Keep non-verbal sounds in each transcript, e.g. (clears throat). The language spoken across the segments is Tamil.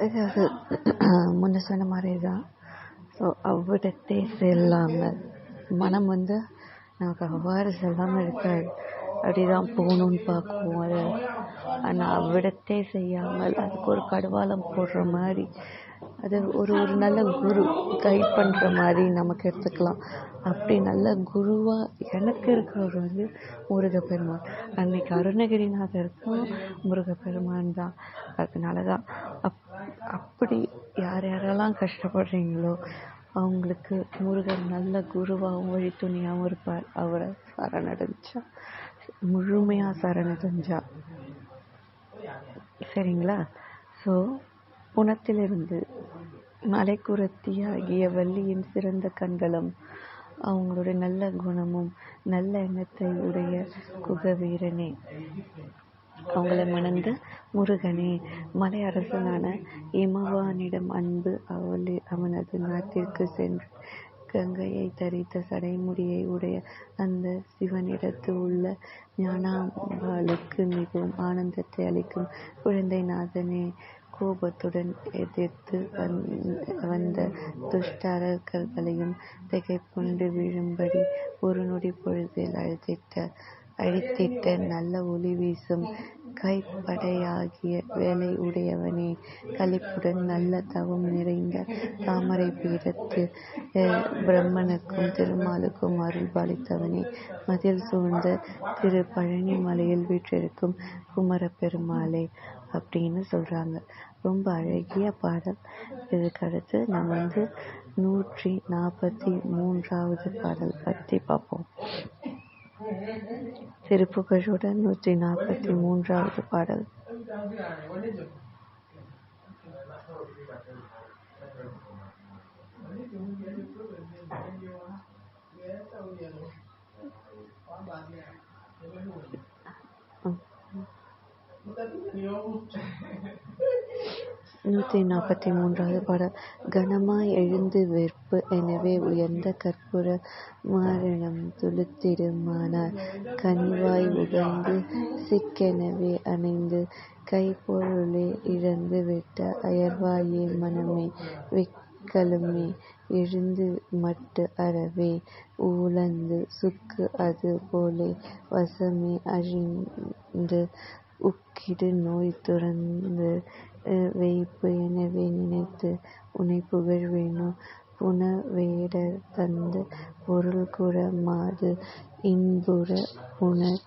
(clears throat) முன்ன சொன்ன மாதிரி தான் ஸோ அவ்விடத்தே செல்லாமல் மனம் வந்து நமக்கு அவ்வாறு செல்லாமல் இருக்காது. அப்படி தான் போகணுன்னு பார்க்குவோம். அதை ஆனால் அவ்விடத்தே செய்யாமல் அதுக்கு ஒரு கடிவாளம் போடுற மாதிரி அது ஒரு ஒரு நல்ல குரு கைட் பண்ணுற மாதிரி நமக்கு எடுத்துக்கலாம். அப்படி நல்ல குருவாக எனக்கு இருக்கிறவர் வந்து முருகப்பெருமான். அன்னைக்கு அருணகிரிநாதருக்கும் முருகப்பெருமான் தான். அதனால தான் அப் அப்படி யார் யாரெல்லாம் கஷ்டப்படுறீங்களோ அவங்களுக்கு முருகன் நல்ல குருவாகவும் வழித்துணையாகவும் இருப்பார். அவரை சரணடைஞ்சா முழுமையாக சரணடைஞ்சா. சரிங்களா? ஸோ புனத்திலிருந்து மலைக்குரத்தியாகிய வள்ளியின் சிறந்த கண்களும் அவங்களுடைய நல்ல குணமும் நல்ல எண்ணத்தை உடைய குகவீரனே. அவங்கள மணந்த முருகனே மலை அரசனான இமவானிடம் அன்பு அவளி அவனது நாட்டிற்கு சென்று கங்கையை தரித்த சடைமுடியை உடைய அந்த சிவனிடத்து உள்ள ஞானாம்பாளுக்கு மிகவும் ஆனந்தத்தை அளிக்கும் குழந்தை நாதனே கோபத்துடன் எதிர்த்து வந்த துஷ்ட அரக்கர்களையும் திகைப்புண்டு விழும்படி ஒரு நொடி பொழுதில் அழுத்திட்ட அழித்திட்ட நல்ல ஒளி வீசும் கைப்படையாகிய வேலை உடையவனே களிப்புடன் நல்ல தவம் நிறைந்த தாமரை பீடத்து பிரம்மனுக்கும் திருமாலுக்கும் அருள் பாலித்தவனே மதில் சூழ்ந்த திரு பழனி மலையில் வீற்றிருக்கும் குமர பெருமாளே அப்படின்னு சொல்கிறாங்க ரொம்ப அழகிய பாடல். இதுக்கு அடுத்து நம்ம வந்து நூற்றி நாற்பத்தி மூன்றாவது பாடல் பற்றி பார்ப்போம். திருப்புகழுடன் நூற்றி நாற்பத்தி மூன்றாவது பாடல். நூற்றி நாற்பத்தி மூன்றாவது பாடல். கனமாய் எழுந்து வெற்பு எனவே உயர்ந்த கற்பூர மாரணம் துளுத்திடுமானார். கனிவாய் உகந்து சிக்கெனவே அணைந்து கைப்பொருளே இழந்து விட்ட அயர்வாயே மனமே விக்கலுமே எழுந்து மட்டு அறவே. ஊழந்து சுக்கு அது போலே வசமே அழிந்து உக்கிடு நோய் துறந்து வைப்பு எனவே நினைத்து உன்னை புகழ்வேனோ புனவேடர் தந்த பொருள் குற மாது இன்புற புனர்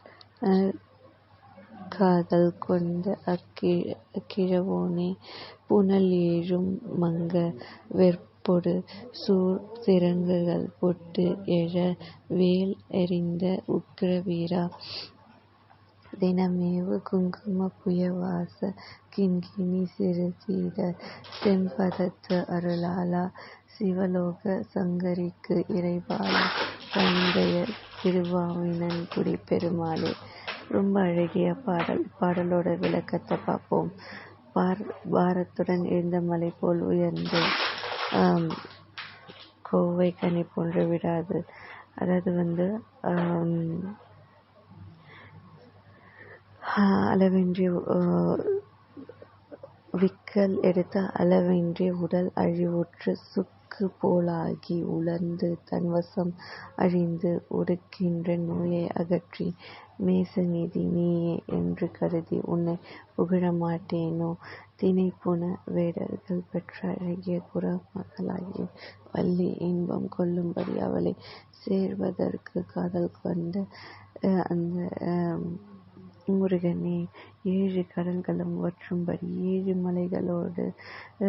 காதல் கொண்ட அக்கிழவோனே புனல் ஏழும் மங்க வெற்பொடு சூழ் சிறங்குகள் பொட்டு எழ வேல் எறிந்த உக்கிர வீரா தினமேவு குங்கும புயவாச கிண்கிணி சிறுசீடர் செம்பதத்து அருளாலா சிவலோக சங்கரிக்கு இறைபாலா தந்தைய திருவாவினன்குடி பெருமாளே. ரொம்ப அழகிய பாடல். பாடலோட விளக்கத்தை பார்ப்போம். பார் பாரத்துடன் எழுந்த மலை போல் உயர்ந்து கோவை கனி போன்று விடாது. அதாவது வந்து அளவின்றி விக்கல் எடுத்த அளவின்றி உடல் அழிவுற்று சுக்கு போலாகி உலர்ந்து தன்வசம் அழிந்து ஒடுக்கின்ற நோயை அகற்றி மேசநிதி நீயே என்று கருதி உன்னை புகழ மாட்டேனோ? தினைப்புன வேடர்கள் பெற்ற அழகிய குரமகளாகிய வள்ளி இன்பம் கொள்ளும்படி அவளை சேர்வதற்கு காதல் கொண்ட அந்த முருகனே ஏழு கடல்களும் வற்றும்படி ஏழு மலைகளோடு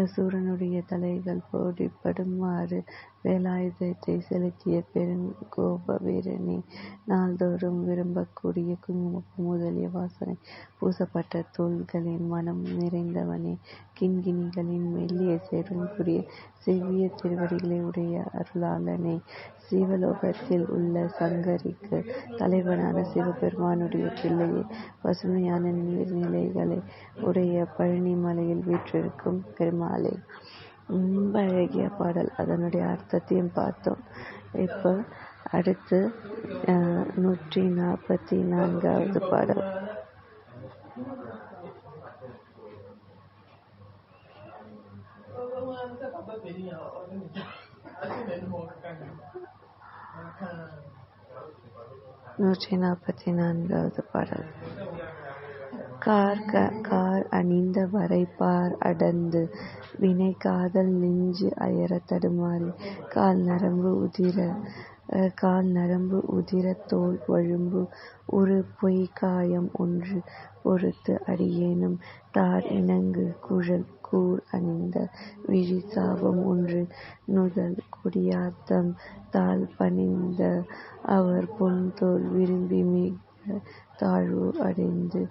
சூரனுடைய தலைகள் போடிப்படுமாறு வேலாயுதத்தை செலுத்திய பெருங்கோப வீரனே நாள்தோறும் விரும்பக்கூடிய குங்குமப்பு முதலிய வாசனை. பூசப்பட்ட தோள்களின் மனம் நிறைந்தவனே. கிண்கிணிகளின் மெல்லிய சேருக்குரிய செவ்விய திருவடிகளை உடைய அருளாளனே. சிவலோகத்தில் உள்ள சங்கரிக்கு தலைவனான சிவபெருமானுடைய பிள்ளையே பசுமையான நீர்நிலைகளை உடைய பழனிமலையில் வீற்றிருக்கும் பெருமாளே. ரொம்ப அழகிய பாடல். அதனுடைய அர்த்தத்தையும் பார்த்தோம். இப்போ அடுத்து நூற்றி நாற்பத்தி நான்காவது பாடல். நூற்றி நாற்பத்தி நான்காவது பாடல். கார் கார் அணிந்த வரைபார் அடர்ந்து வினை காதல் நெஞ்சு அயரத் தடுமாறி கால் நரம்பு உதிர கால் நரம்பு உதிரத் தோல் வழும்பு உறு காயம் ஒன்று பொறுத்து அடியேனும் தார் இணங்கு குழல் கூர் அணிந்த விழி சாபம் ஒன்று நுதல் கொடியாத்தம் தாள் பணிந்த அவர் பொன்தோள் விரும்பி மிக தாழ்வு அடைந்து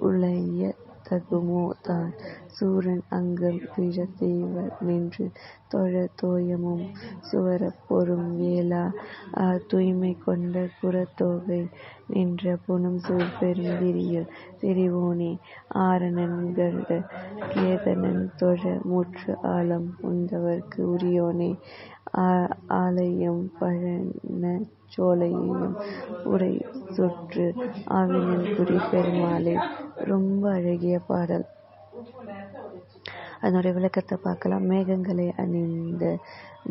உழையத் தகுமோ தான் சூரன் அங்கம் விழத் தேவர் நின்று தொழத் தோயமும் சுவரப் பொரும் வேளா தூய்மை கொண்ட புறத்தோகை நின்ற புனம்சூழ் பெரும் விரியில் திரிவோனே ஆரணன் கருட கேதனன் தொழ முற்று ஆலம் உண்டவர்க்கு உரியோனே ஆலையும் பழனச் சோலையையும் உரை சுற்று ஆவினன்குடி பெருமாளே ரொம்ப அழகிய பாடல். அதனுடைய விளக்கத்தை பார்க்கலாம். மேகங்களை அணிந்த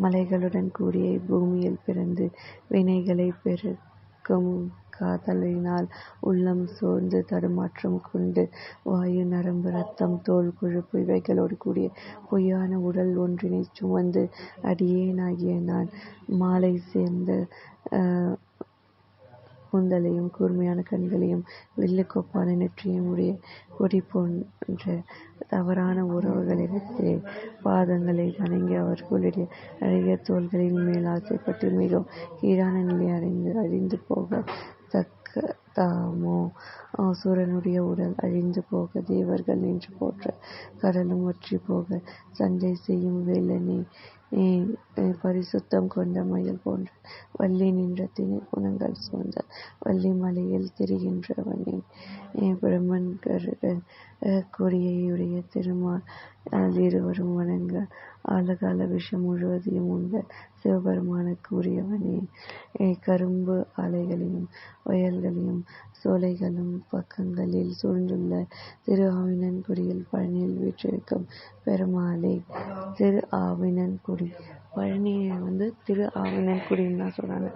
மலைகளுடன் கூடிய பூமியில் பிறந்து வினைகளை பெருக்கும் காதலினால் உள்ளம் சோர்ந்து தடுமாற்றம் கொண்டு வாயு நரம்பு ரத்தம் தோல் கொழுப்பு இவைகளோடு கூடிய பொய்யான உடல் ஒன்றினை சுமந்து அடியேனாகிய நான் மாலை சேர்ந்த கூந்தலையும் கூர்மையான கண்களையும் வில்லுக்கொப்பான நெற்றியும் உடைய கொடி போன்ற தவறான உறவுகளிடத்தே பாதங்களை வணங்கி அவர்களுடைய அழகிய தோள்களின் மேல் ஆசைப்பட்டு மிகவும் கீழான நிலை அடைந்து அழிந்து போக தாமோ சூரனுடைய உடல் அழிந்து போக தேவர்கள் நின்று போற்ற கடலும் ஒற்றி போக சண்டை செய்யும் வேலனே பரிசுத்தம் கொண்ட மயில் போன்ற வள்ளி நின்ற திணை குணங்கள் சூழ்ந்த வள்ளி மலையில் திரிகின்றவனே பிரம்மன் கருட கொடியையுடைய திருமால் இருவரும் வணங்க ஆலகால விஷம் முழுவதையும் உண்ட சிவபெருமானுக்கு உரியவனே கரும்பு ஆலைகளையும் வயல்களையும் சோலைகளும் பக்கங்களில் சூழ்ந்துள்ள திரு ஆவினன்குடியில் பழனியில் வீற்றிருக்கும் பெருமாளே. திரு ஆவினன்குடி பழனியை வந்து திரு ஆவினன்குடின்னு தான் சொல்கிறாங்க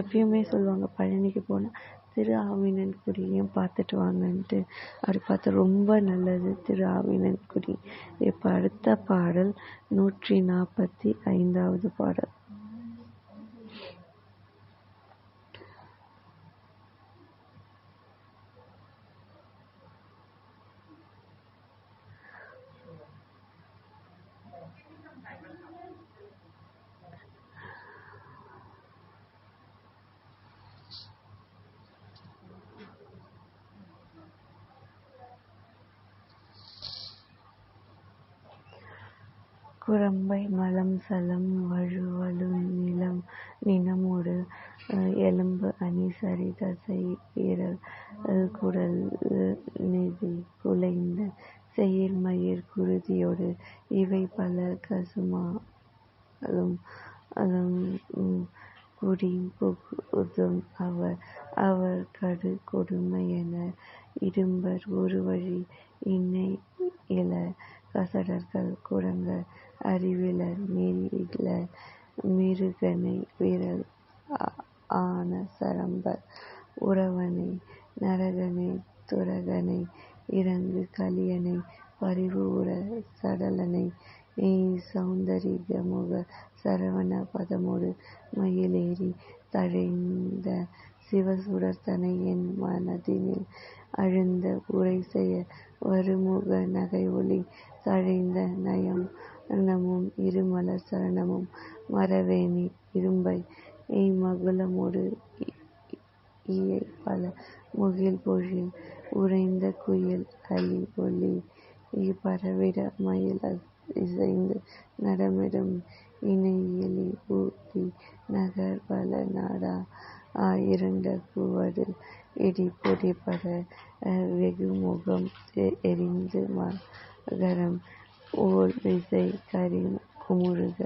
எப்பயுமே சொல்லுவாங்க பழனிக்கு போனால் திரு ஆவினன்குடியையும் பார்த்துட்டு வாங்கன்ட்டு. அப்படி பார்த்தா ரொம்ப நல்லது திரு ஆவினன்குடி இப்போ அடுத்த பாடல் நூற்றி நாற்பத்தி ஐந்தாவது பாடல் குரம்பை மலம் சலம் வழுவலு நிலம் நிணமொடு எலும்பு அணி சரி தசை விரல் குடல் நெதி குலைந்த செயிர்மயிர் குருதியொடு இவை பல கசுமாலும் குடிபுகுதும் அவர் அவர் கடு கொடுமையென இடும்பர் ஒருவழி இன்னை இல கசடர்கள் குரங்கர் அறிவிலர் நெறியிலர் மிருகனை விரல் ஆன சரம்பர் உரவனை நரகனை துரகனை இறங்கு கலியனை பரிவு உற சடலனை சௌந்தரிகமுக சரவண பதமொடு மயிலேறி தழைந்த சிவசுடர்தனை என் மனதினில் அழுந்த உரைசெய வருமுக நகைஒளி தழைந்த நயனமும் இருமலர் சரணமும் மரவேணி இரும்பை மகுளமொடு இயைபல முகில் பொழில் உறைந்த குயில் அலி ஒலி பரவிட மயில் இசைந்து நடமிடும் இணையலி ஊர்தி நகர் பல நாடா இருண்ட குவடு இடி பொடிபட வெகுமுகம் எரிந்து மகரம் ஓர் விசை கரி குமுறுக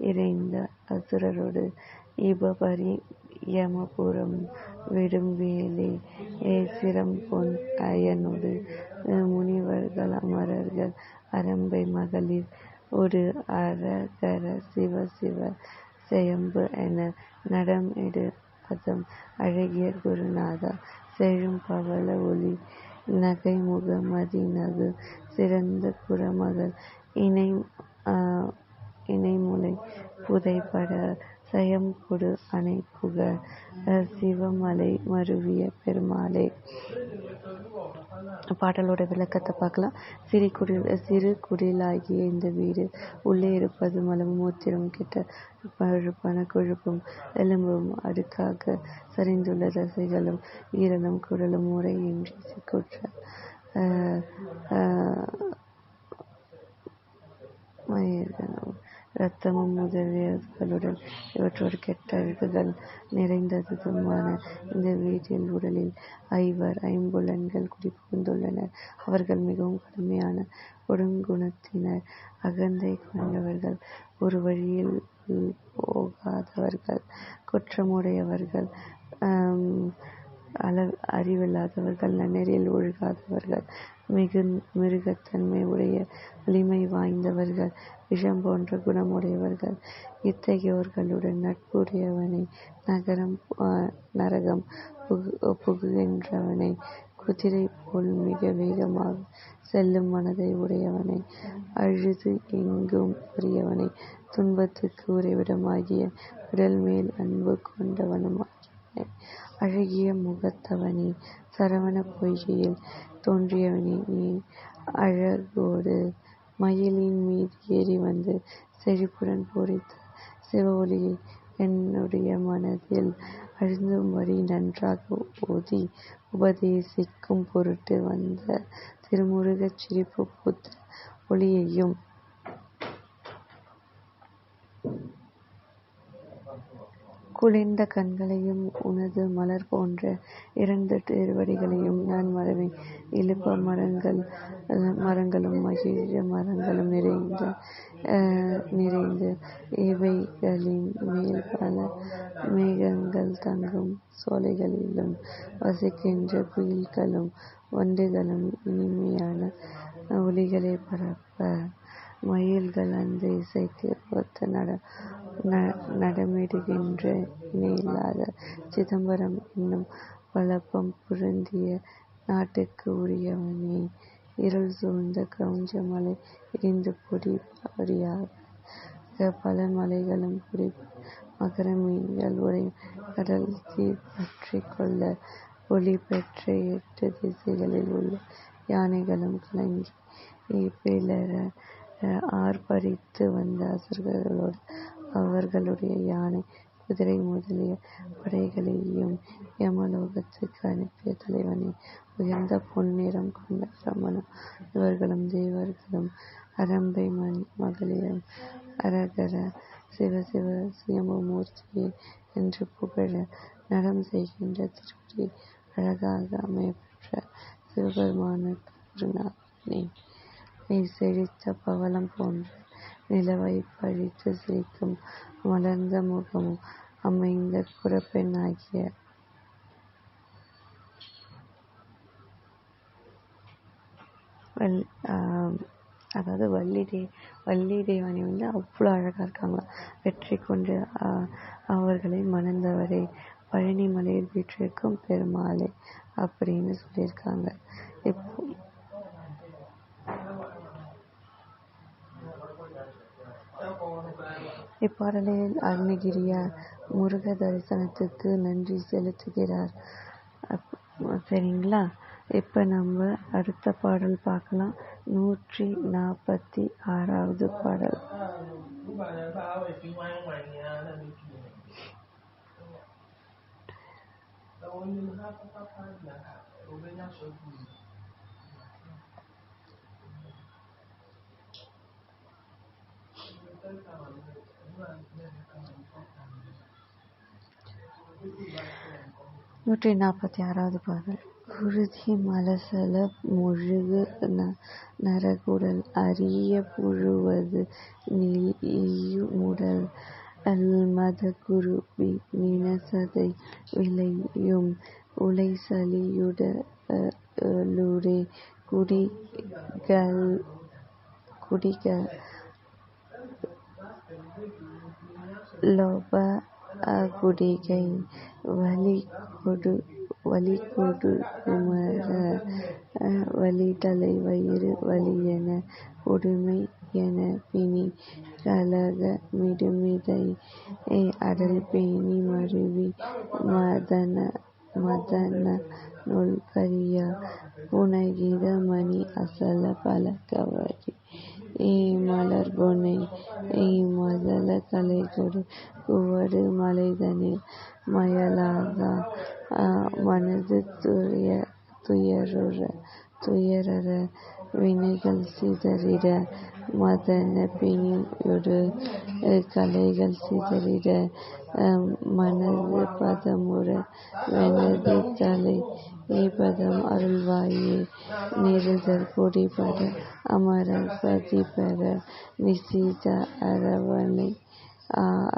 இறைந்த அசுரரொடு இபபரி யமபுரம் விடும் வேலே சிரம்பொன் அயனொடு முனிவர்கள் அமரர்கள் அரம்பை மகளிர் ஒரு அரகர சிவ சிவ செயம்பு என நடம் இடு பதம் அழகிய குருநாதா. செழும் பவள ஒளி நகைமுக மதிநகு சிறந்த குறமகள் இணை இணைமுலை புதைபட சயம்கொடு அணைபுக சிவமலை மருவிய பெருமாளே. பாடலோட விளக்கத்தை பார்க்கலாம். சிறு குடில் சிறு குடிலாகிய இந்த வீடு உள்ளே இருப்பது மலமும் மூத்திரம் கிட்ட பழுப்பான கொழுப்பும் எலும்பும் அடுக்காக சரிந்துள்ள தசைகளும் ஈரலும் குடலும் முறையின்றி சிக்குற்ற. மயிர்களும் இரத்தமும் முதலியவர்களுடன் இவற்றோடு கெட்ட அழுக்குகள் நிறைந்ததுமான இந்த வீட்டின் உடலில் ஐவர் ஐம்புலன்கள் குடிபுகுந்துள்ளனர். அவர்கள் மிகவும் கடுமையான கொடுங்குணத்தினர் அகந்தை கொண்டவர்கள் ஒரு வழியில் போகாதவர்கள் குற்றமுடையவர்கள் அறிவில்லாதவர்கள் நன்னெறியில் ஒழுகாதவர்கள் மிகு மிருகத்தன்மை உடைய வலிமை வாய்ந்தவர்கள் விஷம் போன்ற குணமுடையவர்கள் இத்தகையோர்களுடன் நட்புடையவனை நகரம் நரகம் புகு புகுகின்றவனை குதிரை போல் மிக வேகமாக செல்லும் மனதை உடையவனை அழுது எங்கும் உரியவனை துன்பத்துக்கு உறைவிடமாகிய உடல் மேல் அன்பு கொண்டவனுமாகியவனை அழகிய முகத்தவனே சரவண பொய்கையில் தோன்றியவனே நீ அழகோடு மயிலின் மீது ஏறி வந்து செழிப்புடன் பூரித்த சிவ ஒளியை என்னுடைய மனதில் அழுந்தும்படி நன்றாக ஓதி உபதேசிக்கும் பொருட்டு வந்த திருமுருகச் சிரிப்பு பூத்த ஒளியையும் குளிர்ந்த கண்களையும் உனது மலர் போன்ற இரண்டு திருவடிகளையும் நான் மறவேன். இலுப்ப மரங்கள் மரங்களும் மகிழ மரங்களும் நிறைந்த நிறைந்து இவைகளின் மேல் பல மேகங்கள் தங்கும் சோலைகளிலும் வசிக்கின்ற குயில்களும் வண்டுகளும் இனிமையான ஒலிகளை பரப்ப மயில்கள் அந்த இசைக்கு ஒத்து நட நடமிடுகின்ற இணையில்லாத சிதம்பரம் என்னும் வளப்பம் பொருந்திய நாட்டுக்கு உரியவனே. இருள் சூழ்ந்த கவுஞ்ச மலை இடிந்து பொடி பாரியாக பல மலைகளும் பொடி மகர மீன்கள் உறையும் கடல் தீ பற்றிக் கொள்ள ஒளி பெற்ற எட்டு திசைகளில் உள்ள யானைகளும் கலங்கி பிளர ஆர்ப்பரித்து வந்த அசுரர்களோடு அவர்களுடைய யானை குதிரை முதலிய படைகளையும் யமலோகத்துக்கு அனுப்பிய தலைவனே உயர்ந்த பொன்னிறம் கொண்ட பிரமனும் இவர்களும் தேவர்களும் அரம்பை மண் மகளிரும். அரகர சிவ சிவ சுயம்புமூர்த்தியே என்று புகழ நடம் செய்கின்ற திருவடி அழகாக அமையப்பெற்ற சிவபெருமானுக்கு குருநாதனே நீர் செழித்த பவளம் போன்ற நிலவை பழித்து சிரிக்கும் மலர்ந்த முகமும் அமைந்த குறப்பெண்ணாகிய அதாவது வள்ளி தே வள்ளி தேவனி வந்து அவ்வளோ அழகாக இருக்காங்களாம் வெற்றி கொண்டு அவர்களை மணந்தவரே பழனி மலையில் வீற்றிருக்கும் பெருமாளே அப்படின்னு சொல்லியிருக்காங்க. இப்போ இப்பாடலில் அருணகிரியார் முருக தரிசனத்துக்கு நன்றி செலுத்துகிறார். சரிங்களா? இப்போ நம்ம அடுத்த பாடல் பார்க்கலாம். நூற்றி நாற்பத்தி ஆறாவது பாடல். (laughs) நூற்றி நாற்பத்தி ஆறாவது பாடல். குருதி மலசல முழுகு நரகுடல் அரிய புழுவது நெய்யுமுடல் அல்மத குருபி நினசதை விளையும் உலைசலியுடலுடே குடிகள் குடிகள் லோப குடிகை வலிகொடு குமர வலிதலை வயிறு வலியென கொடுமை யெனப்பிணி கலக மிடுமிதை அடல்பேணி மருவி மதனநுள் கரியா புனகித மணி அசல பல கவரி பலகவரி மலர்கொணை மதல கலைகொடு குவடு மலைதனில் மயலாகா மனது துயரற வினைகள் சிதறிட மதனப் பிணியொடு கலைகள் சிதறிட மனது பதமுற வெனது தலைப்பதம் அருள்வாயே நிறுத்தற் கொடிபட அமரர் பதிபெற நிசித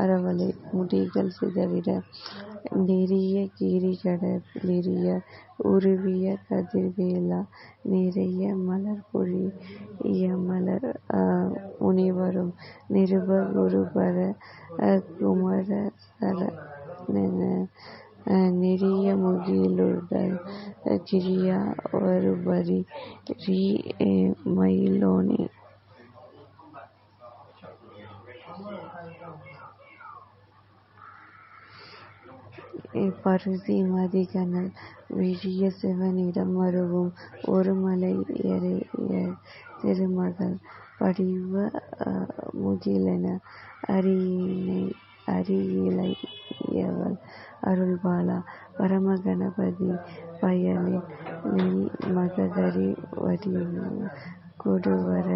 அரவலை முடிகள் சிதறிட நெறிய கிரிகட லிரிய உருவிய கதிர்வேலா நிறைய மலர்பொழி மலர் முனிவரும் நிருப குருபர குமர சரணென நெறிய முகிலுடல் கிரியா வருபரி மயிலோனி பருதி மதிகனல் விழிய சிவனிடம் மருவும் ஒருமலை யறையர் திருமகள் படிவ முகிலென அறியிழையவள் அருள்பாலா. பரமகணபதி பயனில் மகதரி வடிவ கொடுவர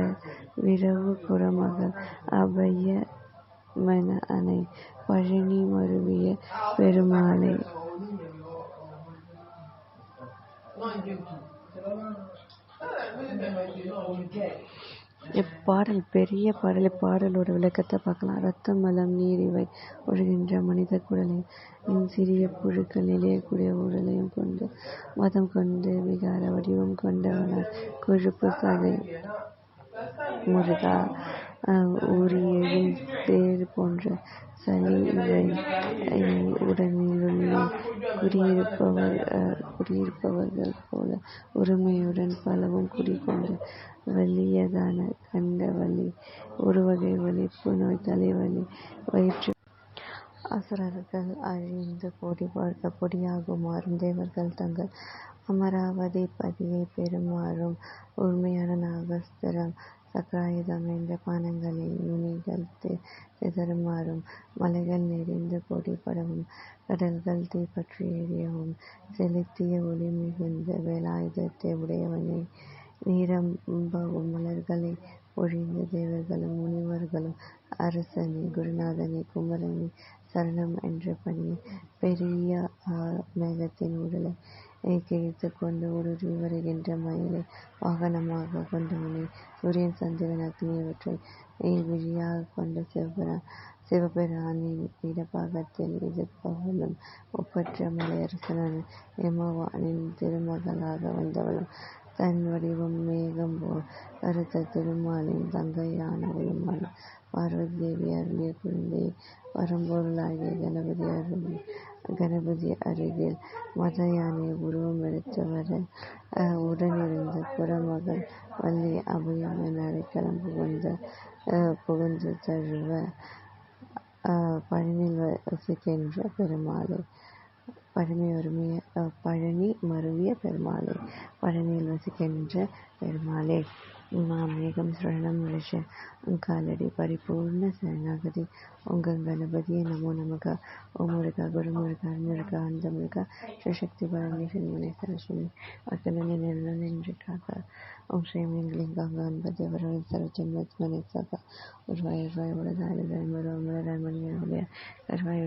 விரவு குறமகள் அபய மெனஅணை பழனி மருவிய பெருமானை. இப்பாடல் பெரிய பாடல் இப்பாடலோட விளக்கத்தை பார்க்கலாம். ரத்தம் மலம் நீர் இவை ஒழுகின்ற மனித குடலையும் சிறிய புழுக்கள் நிலையக்கூடிய உடலையும் கொண்டு மதம் கொண்டு விகார வடிவம் கொண்டவனாய் கொழுப்பு சதை முருகா. உரியெழும் தேர் போன்ற சளி இவை உடலினுள்ளே குடியிருப்பவர்கள் போல ஒருமையுடன் பலவும் குடிகொண்டு வலியதான கண்ட வலி ஒருவகை வலிப்பு நோய் தலைவலி வயிற்று அசுரர்கள் அழிந்து பொடியாகுமாறும் தேவர்கள் தங்கள் அமராவதி பதியைப் பெறுமாறும் உண்மையான நாகஸ்திரம் சக்ராயுதம் என்ற பானங்களில் நுனிகள் சிதறுமாறும் மலைகள் நெரிந்து கொடிபடவும் கடல்கள் தீப்பற்றி எரியவும் செலுத்திய ஒளி மிகுந்த வேலாயுதத்தை உடையவனே. நீரம்பவும் மலர்களை பொழிந்த தேவர்களும் முனிவர்களும் அரசனே குருநாதனே குமரனே சரணம் என்று பணிய பெரிய மேகத்தின் உடலை கிழித்துக் கொண்டு ஊடுருவி வருகின்ற மயிலை வாகனமாகக் கொண்டவனே சூரியன் சந்திரன் அக்னி இவற்றை விழியாகக் கொண்ட சிவபிரானின் இடப்பாகத்தில் இருப்பவளும் ஒப்பற்ற மலையரசனான எமவானின் திருமகளாக வந்தவளும் தன் வடிவம் மேகம் போல் கருத்த திருமாலின் தங்கையானவளுமான பார்வதி தேவி அருளிய குழந்தையே பரம்பொருளாகிய கணபதி கணபதி அருகில் மதயானை உருவம் எடுத்தவர் உடனிருந்த குறமகள் வள்ளி அபயம் என அடைக்கலம் புகுந்து தழுவ பழனியில் வசிக்கின்ற பெருமாளே பழமை ஒருமைய பழனி மருவிய பெருமாளே பழனியில் வசிக்கின்ற பெருமாளே மாமேகம் சரணம் ரிஷ காலடி பரிபூர்ண சரணாகதி உங்கள் கணபதியே நமோ நமக ஓம் முருகா குரு முருகா அருள்முருகா ஆனந்த முருகா சிவசக்தி பரமேஸ்வரி முனேஸ்வரஸ்வமி வாக்கலனி நிரலன் என்று ஓம் ஸ்ரீம் லிங்காங்க அன்பதி அவர்கள் சர்வஜன்மத் மனேசாக உருவாய் உருவாய் உலகாயுதாய் மருவமலராய் மணியனுடைய கருவாய்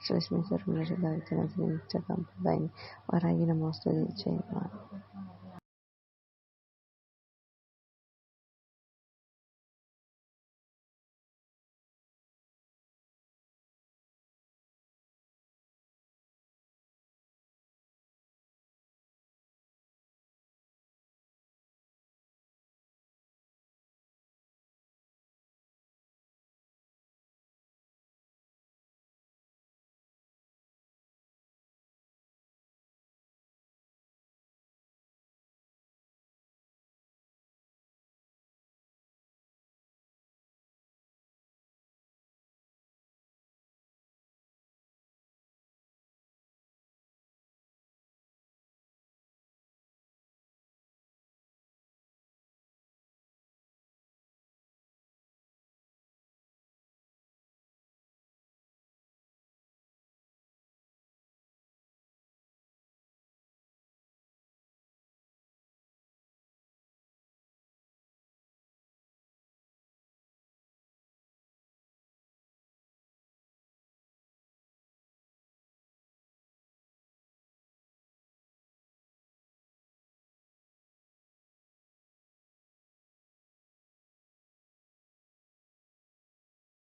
ಶ್ರೇಷ್ಠ ಮೀಸಲು ರಾಜ್ಯದ ವಿಧಾನಸಭೆ ವೆಚ್ಚ ಸಂಪ್ರದಾಯ ಹೊರಗಿನ ಮಸೂದೆ ಚೇರ್ಮನ್